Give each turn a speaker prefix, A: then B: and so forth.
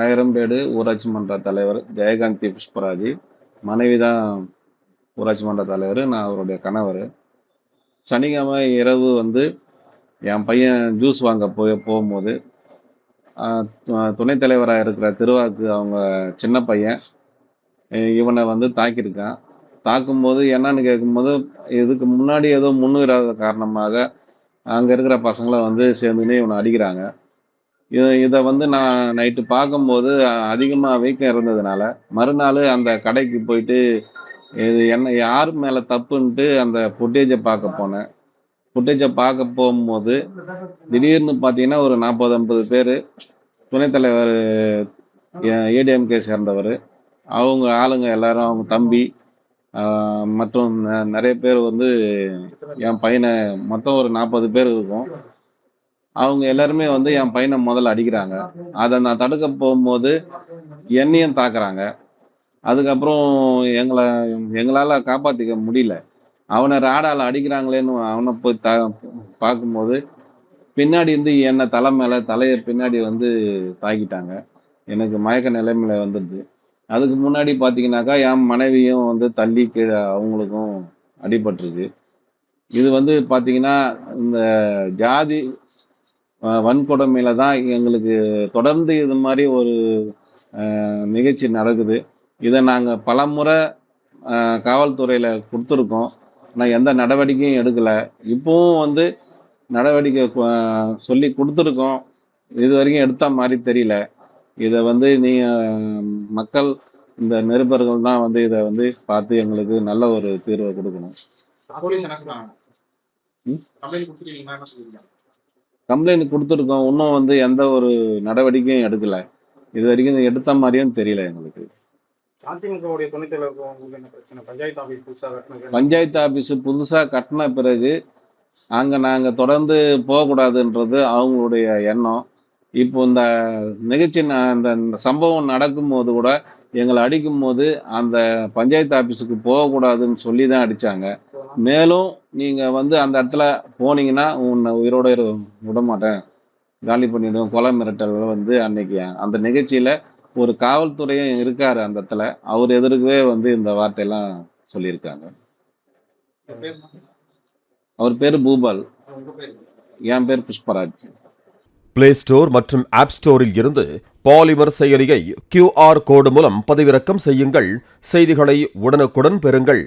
A: கயரம்பேடு ஊராட்சி மன்ற தலைவர் ஜெயகாந்தி புஷ்பராஜ் மனைவி தான் ஊராட்சி மன்ற தலைவர் நான் அவருடைய கணவர். சனிக்கிழமை இரவு வந்து என் பையன் ஜூஸ் வாங்க போய் போகும்போது துணைத் தலைவராக இருக்கிற திருவாக்கு அவங்க சின்ன பையன் இவனை வந்து தாக்கியிருக்கான். தாக்கும்போது என்னன்னு கேட்கும்போது இதுக்கு முன்னாடி ஏதோ முன்னுரியாத காரணமாக அங்கே இருக்கிற பசங்களை வந்து சேர்ந்துன்னு இவனை அடிக்கிறாங்க. இதை இதை வந்து நான் நைட்டு பார்க்கும்போது அதிகமாக வீக்கம் இருந்ததுனால மறுநாள் அந்த கடைக்கு போயிட்டு இது என்ன யார் மேலே தப்புன்ட்டு அந்த ஃபுட்டேஜை பார்க்க போனேன். ஃபுட்டேஜை பார்க்க போகும்போது திடீர்னு பார்த்தீங்கன்னா ஒரு நாற்பது ஐம்பது பேர் துணைத் தலைவர் ஏடிஎம்கே சேர்ந்தவர் அவங்க ஆளுங்க எல்லாரும் அவங்க தம்பி மற்றும் ந- நிறைய பேர் வந்து என் பையனை மொத்தம் ஒரு நாற்பது பேர் இருக்கும். அவங்க எல்லாருமே வந்து என் பையனை முதல்ல அடிக்கிறாங்க. அதை நான் தடுக்க போகும்போது என்னையும் தாக்குறாங்க. அதுக்கப்புறம் எங்களை எங்களால் காப்பாற்றிக்க முடியல. அவனை ராடால் அடிக்கிறாங்களேன்னு அவனை போய் த பார்க்கும்போது பின்னாடி இருந்து என்னை தலை மேலே தலையை பின்னாடி வந்து தாக்கிட்டாங்க. எனக்கு மயக்க நிலைமையில வந்துடுது. அதுக்கு முன்னாடி பார்த்தீங்கன்னாக்கா என் மனைவியும் வந்து தள்ளி கீழே அவங்களுக்கும் அடிபட்டிருக்கு. இது வந்து பார்த்தீங்கன்னா இந்த ஜாதி வன்கொடுமையில தான் எங்களுக்கு தொடர்ந்து இது மாதிரி ஒரு நிகழ்ச்சி நடக்குது. இதை நாங்கள் பலமுறை காவல்துறையில் கொடுத்துருக்கோம். ஆனால் எந்த நடவடிக்கையும் எடுக்கலை. இப்போவும் வந்து நடவடிக்கை சொல்லி கொடுத்துருக்கோம். இது வரைக்கும் எடுத்த மாதிரி தெரியல. இதை வந்து நீங்கள் மக்கள் இந்த நிருபர்கள் தான் வந்து இதை வந்து பார்த்து எங்களுக்கு நல்ல ஒரு தீர்வை கொடுக்கணும்.
B: கம்ப்ளைண்ட்
A: கொடுத்துருக்கோம். இன்னும் வந்து எந்த ஒரு நடவடிக்கையும் எடுக்கல. இது வரைக்கும் எடுத்த மாதிரியும் தெரியல எங்களுக்கு.
B: அதிமுகவுடைய துணைத் தலைவருக்கு உங்களுக்கு என்ன பிரச்சனை? பஞ்சாயத்து ஆபீஸ் புதுசா கட்டணும்
A: பஞ்சாயத்து ஆபீஸ் புதுசா கட்டின பிறகு அங்க நாங்க தொடர்ந்து போகக்கூடாதுன்றது அவங்களுடைய எண்ணம். இப்போ இந்த நிகழ்ச்சி அந்த சம்பவம் நடக்கும்போது கூட எங்களை அடிக்கும் போது அந்த பஞ்சாயத்து ஆபீஸுக்கு போகக்கூடாதுன்னு சொல்லி தான் அடிச்சாங்க. மேலும் நீங்க வந்து அந்த இடத்துல போனீங்கன்னா உன்னை உயிரோட விட மாட்டேன் காலி பண்ணிடுவோம் கொலை மிரட்டல் வந்து அன்னைக்கு அந்த நிகழ்ச்சியில ஒரு காவல்துறையும் இருக்காரு அந்த இடத்துல. அவர் எதிர்க்கவே வந்து இந்த வார்த்தையெல்லாம் சொல்லியிருக்காங்க. அவர் பேர் பூபால். என் பேர் புஷ்பராஜ்.
C: பிளே ஸ்டோர் மற்றும் ஆப் ஸ்டோரில் இருந்து பாலிமர் செயலியை கியூஆர் கோடு மூலம் பதிவிறக்கம் செய்யுங்கள். செய்திகளை உடனுக்குடன் பெறுங்கள்.